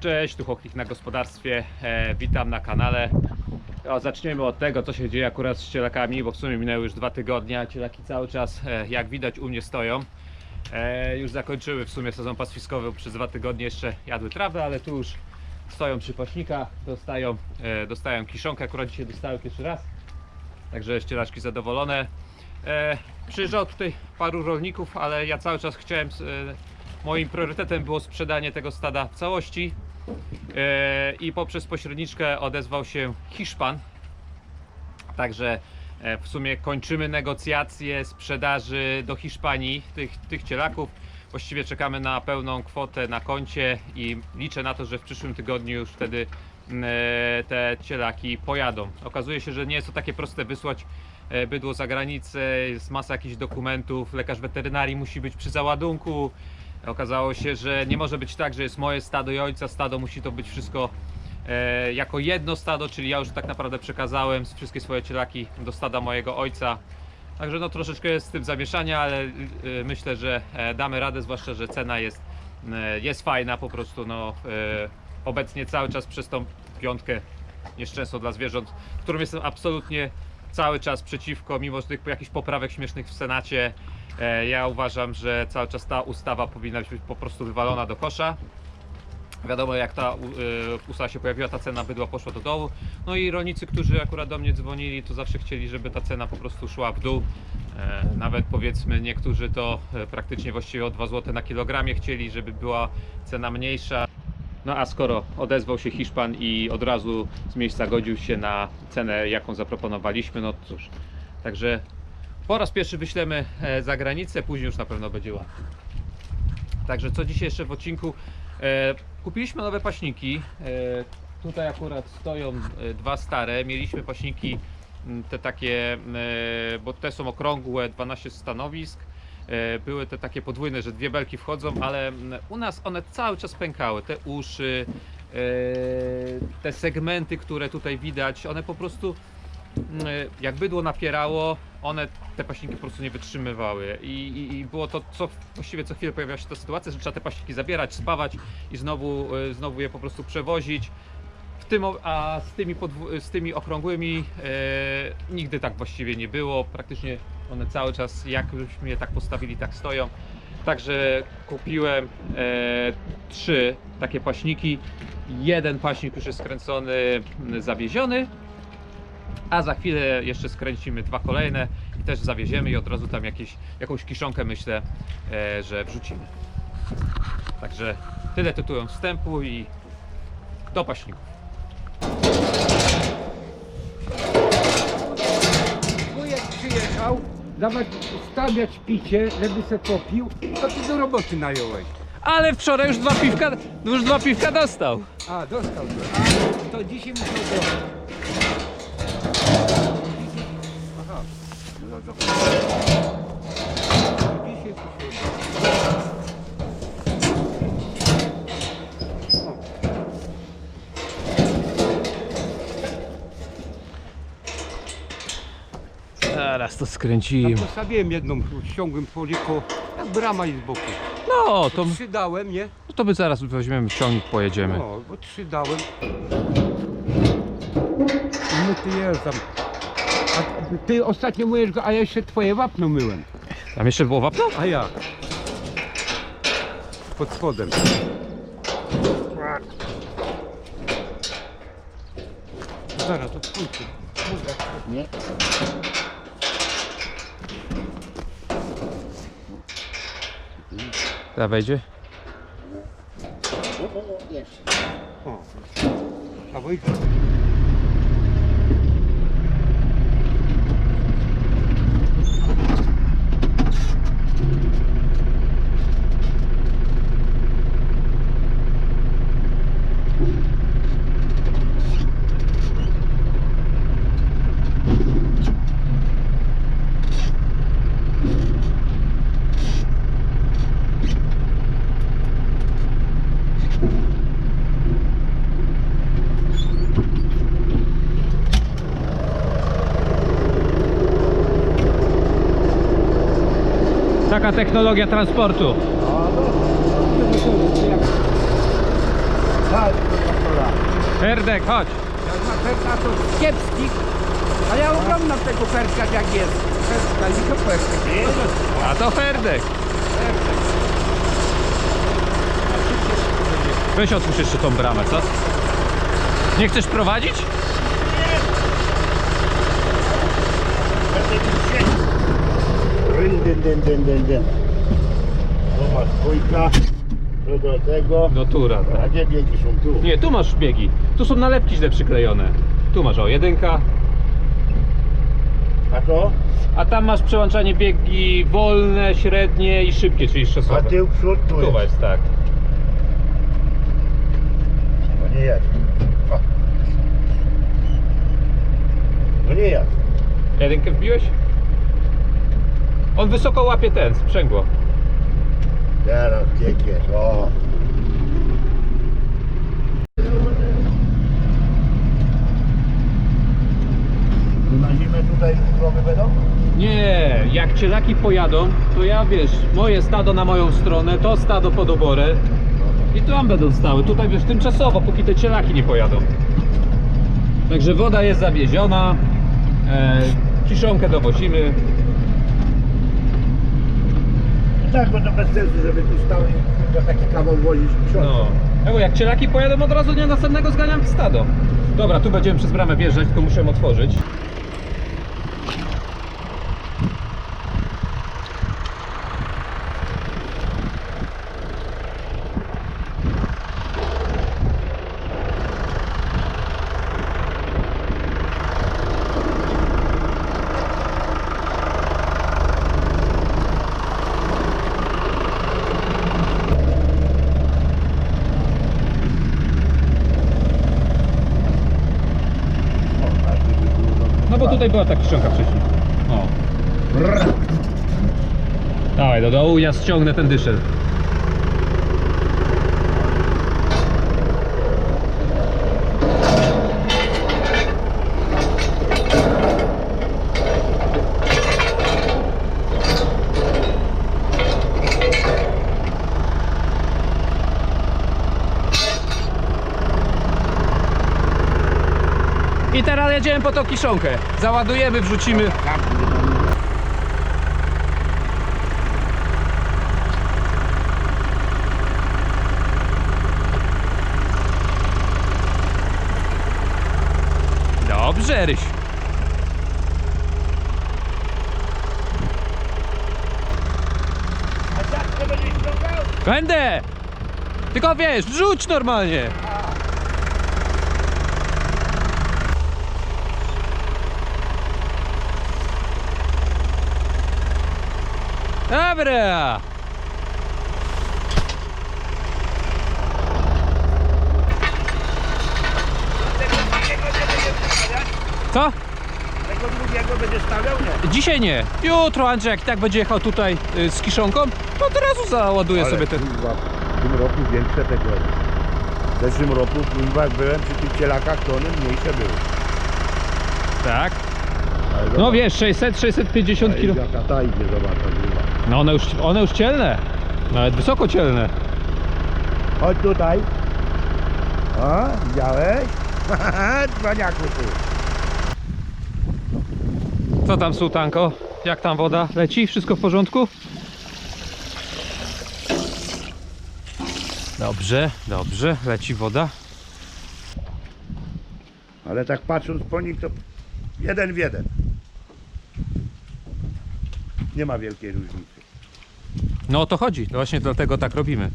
Cześć, tu Chochlik na gospodarstwie. E, witam na kanale. O, zaczniemy od tego, co się dzieje akurat z cielakami, bo w sumie minęły już dwa tygodnie, a cielaki cały czas, e, jak widać, u mnie stoją. E, już zakończyły w sumie sezon pastwiskowy, przez dwa tygodnie jeszcze jadły trawę, ale tu już stoją przy paśnikach, dostają, e, dostają kiszonkę, akurat dzisiaj dostały pierwszy raz. Także ścielaczki zadowolone. E, tutaj paru rolników, ale ja cały czas chciałem, e, moim priorytetem było sprzedanie tego stada w całości. E, I poprzez pośredniczkę odezwał się Hiszpan. Także e, w sumie kończymy negocjacje sprzedaży do Hiszpanii tych, tych cielaków. Właściwie czekamy na pełną kwotę na koncie i liczę na to, że w przyszłym tygodniu już wtedy mm, e, te cielaki pojadą. Okazuje się, że nie jest to takie proste wysłać bydło za granicę, jest masa jakichś dokumentów, lekarz weterynarii musi być przy załadunku. Okazało się, że nie może być tak, że jest moje stado i ojca stado, musi to być wszystko e, jako jedno stado, czyli ja już tak naprawdę przekazałem wszystkie swoje cielaki do stada mojego ojca. Także no troszeczkę jest z tym zamieszania, ale y, myślę, że e, damy radę, zwłaszcza, że cena jest, e, jest fajna po prostu. No, e, obecnie cały czas przez tą piątkę nieszczęsną dla zwierząt, którą jestem absolutnie cały czas przeciwko, mimo tych jakichś poprawek śmiesznych w Senacie. E, ja uważam, że cały czas ta ustawa powinna być po prostu wywalona do kosza. Wiadomo, jak ta y, ustawa się pojawiła, ta cena bydła poszła do dołu. No i rolnicy, którzy akurat do mnie dzwonili, to zawsze chcieli, żeby ta cena po prostu szła w dół. E, Nawet powiedzmy, niektórzy to e, praktycznie właściwie o 2 zł na kilogramie chcieli, żeby była cena mniejsza. No a skoro odezwał się Hiszpan i od razu z miejsca godził się na cenę, jaką zaproponowaliśmy, no cóż. Także po raz pierwszy wyślemy e, za granicę, później już na pewno będzie łatwiej. Także co dzisiaj jeszcze w odcinku? E, kupiliśmy nowe paśniki. E, tutaj akurat stoją dwa stare. Mieliśmy paśniki te takie, bo te są okrągłe, 12 stanowisk. Były te takie podwójne, że dwie belki wchodzą, ale u nas one cały czas pękały. Te uszy, te segmenty, które tutaj widać, one po prostu jak bydło napierało, one te paśniki po prostu nie wytrzymywały i, i, i było to co, właściwie co chwilę pojawiała się ta sytuacja, że trzeba te paśniki zabierać, spawać i znowu, e, znowu je po prostu przewozić. W tym, a z tymi, z tymi okrągłymi e, nigdy tak właściwie nie było. Praktycznie one cały czas, jak żeśmy je tak postawili, tak stoją. Także kupiłem e, trzy takie paśniki. Jeden paśnik już jest skręcony, zawieziony, a za chwilę jeszcze skręcimy dwa kolejne i też zawieziemy i od razu tam jakieś, jakąś kiszonkę myślę, e, że wrzucimy. Także tyle tytułem wstępu i do paśników. Wujek przyjechał, zamiast stawiać picie, żeby se popił, to ty do roboty nająłeś. Ale wczoraj już dwa piwka, już dwa piwka dostał. A, dostał to. A, to dzisiaj musiał to. Aha. No to... Dzisiaj Teraz to skręcimy. postawiłem jedną, ściągłem poliko, jak brama i z boku. No, to, Trzy dałem, nie? to my zaraz weźmiemy ciągnik, pojedziemy. No, bo trzy dałem. No ty jest tam. Ty ostatnio myjesz go, a ja jeszcze twoje wapno myłem. Tam jeszcze było wapno? A ja. Pod spodem. Zaraz, to pójdźcie. Nie? Ta wejdzie? Jeszcze. O. A wyjdź. Taka technologia transportu. Herdek, chodź. Jak ma perka to z kiepskich, a ja oglądam tego perka jak jest. Perka, nie to perka. A to Herdek. Weź otwórz jeszcze tą bramę, co? Nie chcesz prowadzić? Ryn, dyn, dyn, dyn, dyn, dyn. Tu masz dwójka, tu do tego. Do tura, A tak. gdzie biegi są tu? Nie, tu masz biegi. Tu są nalepki źle przyklejone. Tu masz o jedynka, A to? a tam masz przełączanie biegi wolne, średnie i szybkie, czyli A szosowe. tył, przód, tu Tu jest. jest, tak. No nie. O. No nie jest. Jedynkę wbiłeś? On wysoko łapie ten, sprzęgło. Teraz bieg jest. O. Na zimę tutaj krowy będą? Nie, jak cielaki pojadą, to ja wiesz, moje stado na moją stronę, to stado pod oborę i tam będą stały. Tutaj wiesz, tymczasowo, póki te cielaki nie pojadą. Także woda jest zawieziona, e, kiszonkę dowozimy. Tak, bo to bez sensu, żeby tu stał i kurde, taki kawał wozić książkę. No. Bo jak cielaki pojadą od razu dnia następnego zganiam w stado. Dobra, tu będziemy przez bramę wjeżdżać, tylko muszę otworzyć. Tutaj była ta kiszonka wcześniej. O. Dawaj do dołu, ja ściągnę ten dyszel. I teraz jedziemy po tą kiszonkę. Załadujemy, wrzucimy. Dobrze, Ryś. To? Będę! Tylko wiesz, rzuć normalnie. Dobra! Tego drugiego nie będziesz stawiać? Co? Tego drugiego będziesz stawiał? Nie. Dzisiaj nie. Jutro Andrzej jak i tak będzie jechał tutaj y, z kiszonką, to od razu załaduje sobie ten. kurwa, w tym roku większe te gory. W zeszłym roku, kurwa, jak byłem przy tych cielakach, to one mniejsze były. Tak. Ale No zobacz, wiesz, 600-650 ale kg. Jaka ta idzie, zobacz, ta. No one już, one już cielne. Nawet wysoko cielne. Chodź tutaj. O, widziałeś? Dzwaniaku ty. Co tam sułtanko? Jak tam woda? Leci? Wszystko w porządku? Dobrze, dobrze, leci woda. Ale tak patrząc po nich, to jeden w jeden. Nie ma wielkiej różnicy. No o to chodzi, no właśnie dlatego tak robimy.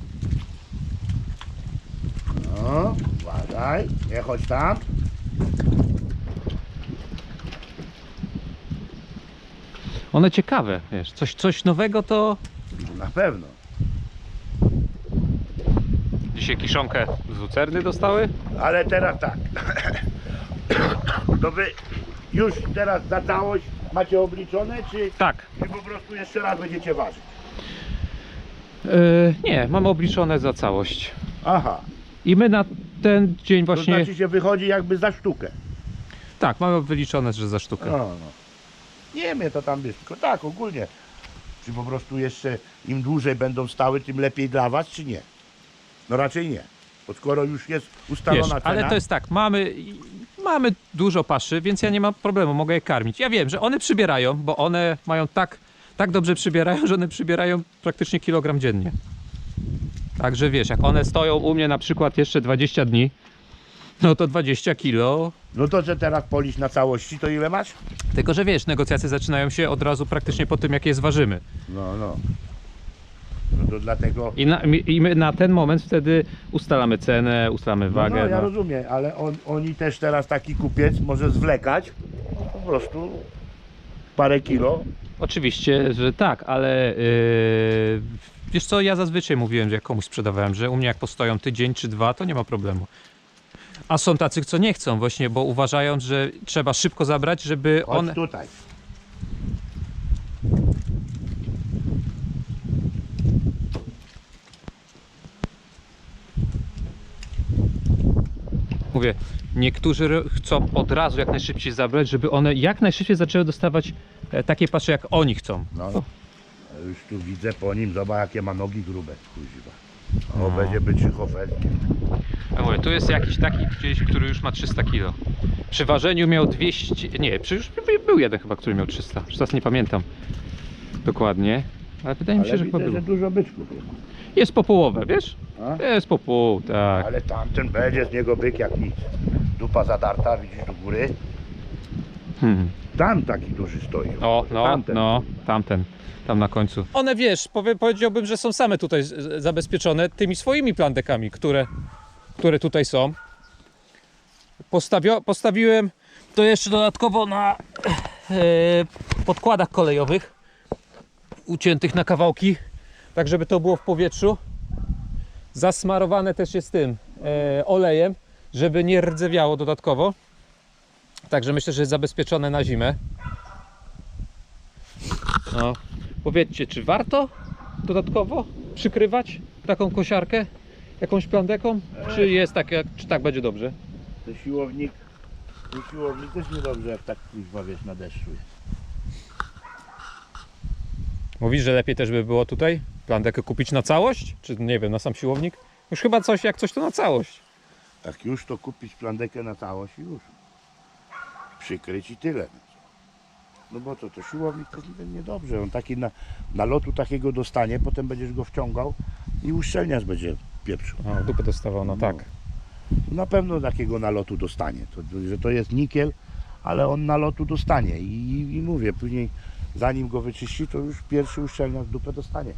No, uważaj, nie chodź tam. One ciekawe, wiesz, coś, coś nowego to... Na pewno. Dzisiaj kiszonkę z lucerny dostały? Ale teraz tak. To wy już teraz za całość macie obliczone, czy, Tak. czy po prostu jeszcze raz będziecie ważyć? Yy, nie, mamy obliczone za całość. Aha, I my na ten dzień to właśnie... znaczy się wychodzi jakby za sztukę. Tak, mamy wyliczone, że za sztukę. No, no. Nie mnie to tam wiesz, tylko tak ogólnie. Czy po prostu jeszcze im dłużej będą stały, tym lepiej dla was, czy nie? No raczej nie. Bo skoro już jest Wiesz, ustalona cena, ale to jest tak, mamy, mamy dużo paszy, więc ja nie mam problemu, mogę je karmić. Ja wiem, że one przybierają, bo one mają tak, tak dobrze przybierają, że one przybierają praktycznie kilogram dziennie. Także wiesz, jak one stoją u mnie na przykład jeszcze 20 dni, no to 20 kilo. no to że teraz polisz na całości, to ile masz? Tylko, że wiesz, negocjacje zaczynają się od razu praktycznie po tym, jak je zważymy. No, no. No to dlatego... I, na, I my na ten moment wtedy ustalamy cenę, ustalamy No, wagę. no, ja no. rozumiem, ale on, oni też teraz taki kupiec może zwlekać po prostu parę kilo. Oczywiście, że tak, ale yy, wiesz co, ja zazwyczaj mówiłem, że jak komuś sprzedawałem, że u mnie jak postoją tydzień czy dwa, to nie ma problemu. A są tacy, co nie chcą właśnie, bo uważają, że trzeba szybko zabrać, żeby Chodź one... tutaj. Mówię, niektórzy chcą od razu jak najszybciej zabrać, żeby one jak najszybciej zaczęły dostawać e, takie pasze, jak oni chcą. No. Już tu widzę po nim, zobacz jakie ma nogi grube. Kuźwa. O, No. będzie być ofertki. Ja mówię, tu jest jakiś taki gdzieś, który już ma 300 kg. Przy ważeniu miał 200. Nie, przy- już by- był jeden chyba, który miał 300. Już teraz nie pamiętam dokładnie. Ale wydaje mi się, Ale że chyba widzę, był. że dużo byczków jest. Jest po połowę, wiesz? A? Jest po pół, tak. Ale tamten będzie z niego byk jak nic. Dupa zadarta, widzisz do góry. Hmm. Tam taki duży stoi. O, no, Tamten. no, tamten. Tam na końcu. One wiesz, powie, powiedziałbym, że są same tutaj zabezpieczone tymi swoimi plandekami, które, które tutaj są. Postawio, postawiłem to jeszcze dodatkowo na e, podkładach kolejowych, uciętych na kawałki, tak żeby to było w powietrzu. Zasmarowane też jest tym e, olejem, żeby nie rdzewiało dodatkowo. Także myślę, że jest zabezpieczone na zimę. No, powiedzcie, czy warto dodatkowo przykrywać taką kosiarkę jakąś plandeką? Czy jest tak, jak, czy tak będzie dobrze? To siłownik, to siłownik też niedobrze jak tak kuźwa wiesz na deszczu jest. Mówisz, że lepiej też by było tutaj plandekę kupić na całość? Czy nie wiem, na sam siłownik? Już chyba coś, jak coś to na całość. Jak już to kupić plandekę na całość i już. Przykryć i tyle. No bo to, to siłownik to jest niedobrze. On taki na, na lotu takiego dostanie, potem będziesz go wciągał i uszczelniacz będzie pieprzył. O, dupę dostawał, no tak. Na pewno takiego nalotu dostanie. To, że to jest nikiel, ale on nalotu dostanie. I, I mówię, później zanim go wyczyści, to już pierwszy uszczelniacz dupę dostanie.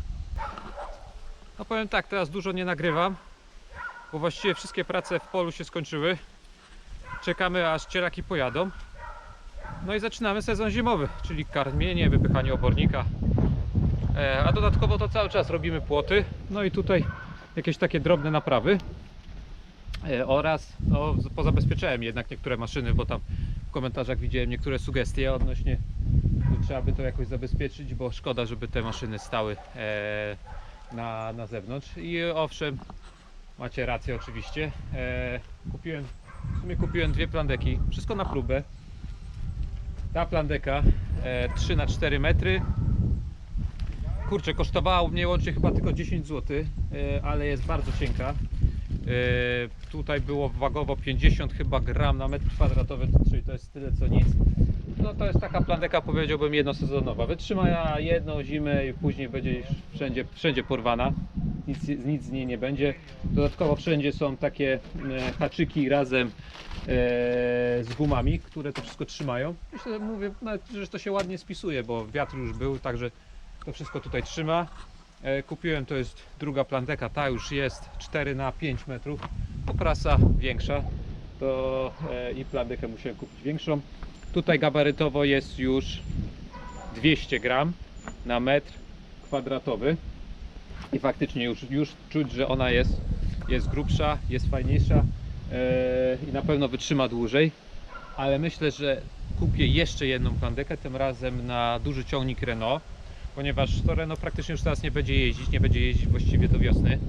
No powiem tak, teraz dużo nie nagrywam, bo właściwie wszystkie prace w polu się skończyły. Czekamy aż cielaki pojadą. No i zaczynamy sezon zimowy, czyli karmienie, wypychanie obornika. E, a dodatkowo to cały czas robimy płoty, no i tutaj jakieś takie drobne naprawy. E, oraz no, pozabezpieczałem jednak niektóre maszyny, bo tam w komentarzach widziałem niektóre sugestie odnośnie, trzeba by to jakoś zabezpieczyć, bo szkoda, żeby te maszyny stały e, na, na zewnątrz. I owszem, macie rację oczywiście. E, kupiłem, w sumie kupiłem dwie plandeki, wszystko na próbę. Ta plandeka e, 3 na 4 metry. Kurczę, kosztowała mnie łącznie chyba tylko 10 zł, e, ale jest bardzo cienka. E, tutaj było wagowo 50 chyba gram na metr kwadratowy, czyli to jest tyle co nic. No to jest taka plandeka powiedziałbym jednosezonowa. Wytrzyma jedną zimę i później będzie wszędzie, wszędzie porwana. Nic, nic z niej nie będzie. Dodatkowo wszędzie są takie e, haczyki razem e, z gumami, które to wszystko trzymają. Myślę, mówię, nawet, że to się ładnie spisuje, bo wiatr już był, także to wszystko tutaj trzyma. E, Kupiłem, to jest druga plandeka, ta już jest 4 na 5 metrów. Pokrasa większa, to i plandekę musiałem kupić większą. Tutaj gabarytowo jest już 200 gram na metr kwadratowy. I faktycznie już, już czuć, że ona jest, jest grubsza, jest fajniejsza e, i na pewno wytrzyma dłużej. Ale myślę, że kupię jeszcze jedną plandekę, tym razem na duży ciągnik Renault, ponieważ to Renault praktycznie już teraz nie będzie jeździć, nie będzie jeździć właściwie do wiosny.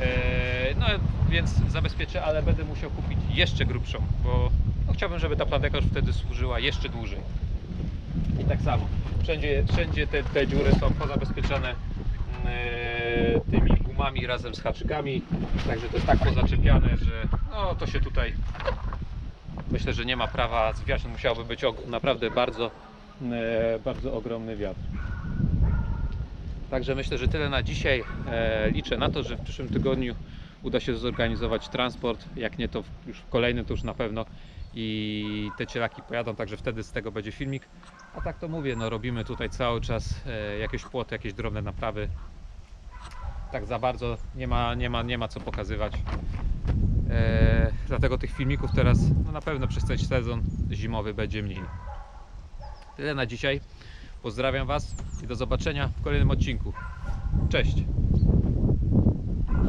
E, no więc zabezpieczę, ale będę musiał kupić jeszcze grubszą, bo no, chciałbym, żeby ta plandeka już wtedy służyła jeszcze dłużej. I tak samo. Wszędzie, wszędzie te, te dziury są pozabezpieczone mm, e, tymi gumami razem z haczykami. Także to jest tak pozaczepiane, że no to się tutaj myślę, że nie ma prawa zwiać. Musiałby być naprawdę bardzo, e, bardzo ogromny wiatr. Także myślę, że tyle na dzisiaj. E, liczę na to, że w przyszłym tygodniu uda się zorganizować transport. Jak nie, to już w kolejnym to już na pewno i te cielaki pojadą, także wtedy z tego będzie filmik. A tak to mówię, no robimy tutaj cały czas e, jakieś płoty, jakieś drobne naprawy. Tak za bardzo nie ma, nie ma, nie ma co pokazywać. E, dlatego tych filmików teraz no na pewno przez ten sezon zimowy będzie mniej. Tyle na dzisiaj. Pozdrawiam Was i do zobaczenia w kolejnym odcinku. Cześć!